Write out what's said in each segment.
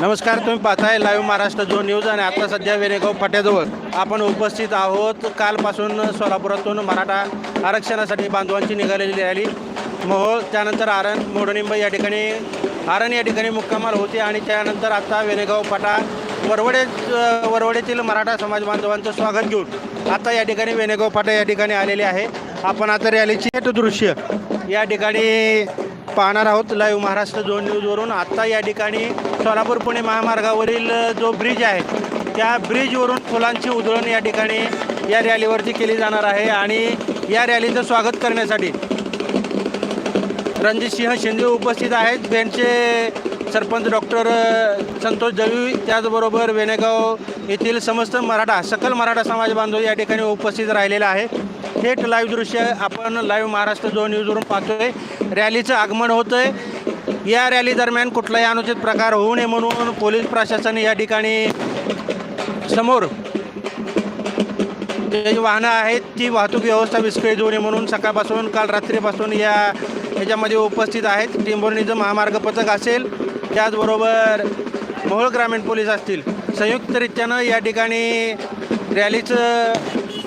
नमस्कार तुम्ही पाहताय लाईव्ह महाराष्ट्र जो न्यूज आणि आता सध्या वेरेगाव फाट्याजवळ आपण उपस्थित आहोत. कालपासून सोलापुरातून मराठा आरक्षणासाठी बांधवांची निघालेली रॅली. मोहोळ त्यानंतर आरण मोडनिंब या ठिकाणी आरण या ठिकाणी मुक्कामाल होते आणि त्यानंतर आता वेणेगाव फाटा वरवडे वरवडेतील मराठा समाज बांधवांचं स्वागत घेऊन आता या ठिकाणी वेणेगाव फाटा या ठिकाणी आलेले आहे. आपण आता रॅलीची थेट दृश्य या ठिकाणी पाहणार आहोत लाईव्ह महाराष्ट्र झोन न्यूजवरून आत्ता या ठिकाणी सोलापूर पुणे महामार्गावरील जो ब्रिज आहे त्या ब्रिजवरून फुलांची उधळण या ठिकाणी या रॅलीवरती केली जाणार आहे आणि या रॅलीचं स्वागत करण्यासाठी रणजितसिंह शिंदे उपस्थित आहेत. त्यांचे सरपंच डॉक्टर संतोष दळवी त्याचबरोबर वेणेगाव येथील समस्त मराठा सकल मराठा समाज बांधव या ठिकाणी उपस्थित राहिलेला आहे थेट लाईव्ह दृश्य आपण लाईव्ह महाराष्ट्र जो न्यूजवरून पाहतोय. रॅलीचं आगमन होतं आहे या रॅली दरम्यान कुठलाही अनुचित प्रकार होऊ नये म्हणून पोलीस प्रशासन या ठिकाणी समोर जे जी वाहनं आहेत ती वाहतूक व्यवस्था विस्कळीत होऊ नये म्हणून सकाळपासून काल रात्रीपासून या याच्यामध्ये उपस्थित आहेत. टिंबोर्णीचं महामार्ग पथक असेल त्याचबरोबर मोहोळ ग्रामीण पोलीस असतील संयुक्तरित्यानं या ठिकाणी रॅलीचं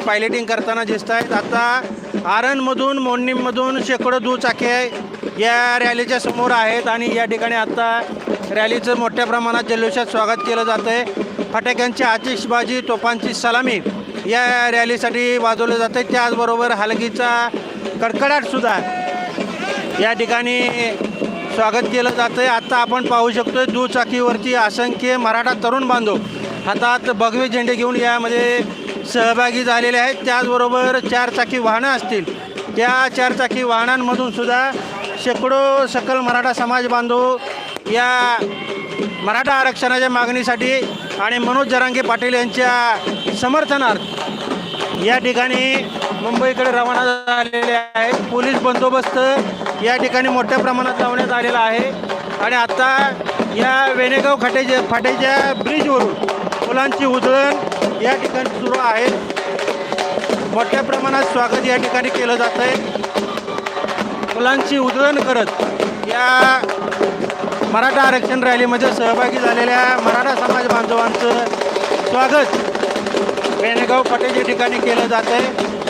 पायलटिंग करताना दिसत आहेत आता आरणमधून मोडणीमधून शेकडो दुचाके या रॅलीच्या समोर आहेत आणि या ठिकाणी आता रॅलीचं मोठ्या प्रमाणात जल्लोषात स्वागत केलं जातं आहे फटाक्यांची आतिषबाजी तोफांची सलामी या रॅलीसाठी वाजवलं जातं आहे त्याचबरोबर हलगीचा कडकडाटसुद्धा या ठिकाणी स्वागत केलं जातं आहे आत्ता आपण पाहू शकतो दुचाकीवरती असंख्य मराठा तरुण बांधव हातात भगवे झेंडे घेऊन यामध्ये सहभागी झालेले आहेत. त्याचबरोबर चारचाकी वाहनं असतील. त्या चारचाकी वाहनांमधून सुद्धा शेकडो सकल मराठा समाज बांधव या मराठा आरक्षणाच्या मागणीसाठी आणि मनोज जरांगे पाटील यांच्या समर्थनार्थ या ठिकाणी मुंबईकडे रवाना झालेले आहेत. पोलीस बंदोबस्त या ठिकाणी मोठ्या प्रमाणात लावण्यात आलेला आहे. आणि आता या वेणेगाव खाटेच्या फाटेच्या ब्रिजवरून फुलांची उधळण या ठिकाणी सुरू आहे. मोठ्या प्रमाणात स्वागत या ठिकाणी केलं जात आहे. फुलांची उधळण करत या मराठा आरक्षण रॅलीमध्ये सहभागी झालेल्या मराठा समाज बांधवांचं स्वागत वेणेगाव फाटेच्या ठिकाणी केलं जात आहे.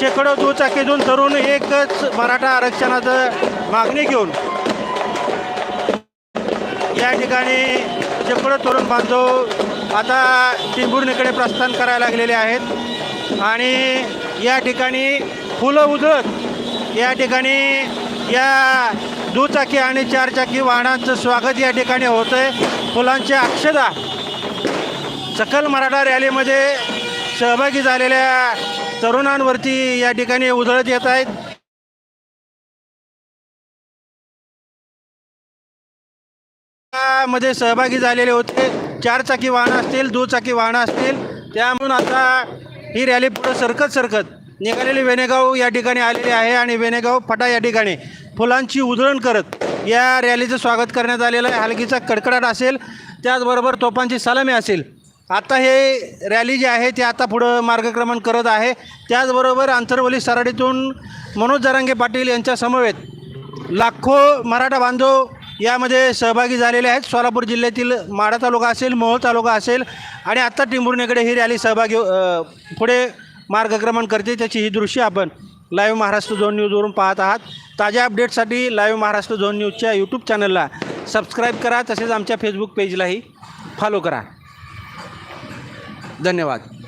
शेकडो दुचाकीतून तरुण एकच मराठा आरक्षणाचं मागणी घेऊन या ठिकाणी शेकडो तरुण बांधव आता चिंबुर्णीकडे प्रस्थान करायला लागलेले आहेत. आणि या ठिकाणी फुलं उधळत या ठिकाणी या दुचाकी आणि चारचाकी वाहनांचं स्वागत या ठिकाणी होतं आहे फुलांची अक्षदा सकल मराठा रॅलीमध्ये सहभागी झालेल्या तरुणांवरती या ठिकाणी उधळत येत आहेत. मध्ये सहभागी झालेले होते. चारचाकी वाहनं असतील दुचाकी वाहनं असतील त्यामुळे आता ही रॅली पुढं सरकत सरकत निघालेली वेनेगाव या ठिकाणी आलेली आहे आणि वेनेगाव फटा या ठिकाणी फुलांची उधळण करत या रॅलीचं स्वागत करण्यात आलेलं आहे. हलकीचा कडकडाट असेल त्याचबरोबर तोफांची सलामी असेल. आता हे रॅली जी आहे ती आता पुढं मार्गक्रमण करत आहे. त्याचबरोबर आंतरवली सराडीतून मनोज जरांगे पाटील यांच्या समवेत लाखो मराठा बांधव यामध्ये सहभागी झालेले आहेत. सोलापूर जिल्ह्यातील माढा तालुका असेल मोहोळ तालुका असेल आणि आत्ता टिंबुर्णीकडे ही रॅली सहभागी पुढे मार्गक्रमण करते. त्याची ही दृश्य आपण लाईव्ह महाराष्ट्र झोन न्यूजवरून पाहत आहात. ताज्या अपडेटसाठी लाईव्ह महाराष्ट्र झोन न्यूजच्या यूट्यूब चॅनलला सबस्क्राईब करा. तसेच आमच्या फेसबुक पेजलाही फॉलो करा. धन्यवाद.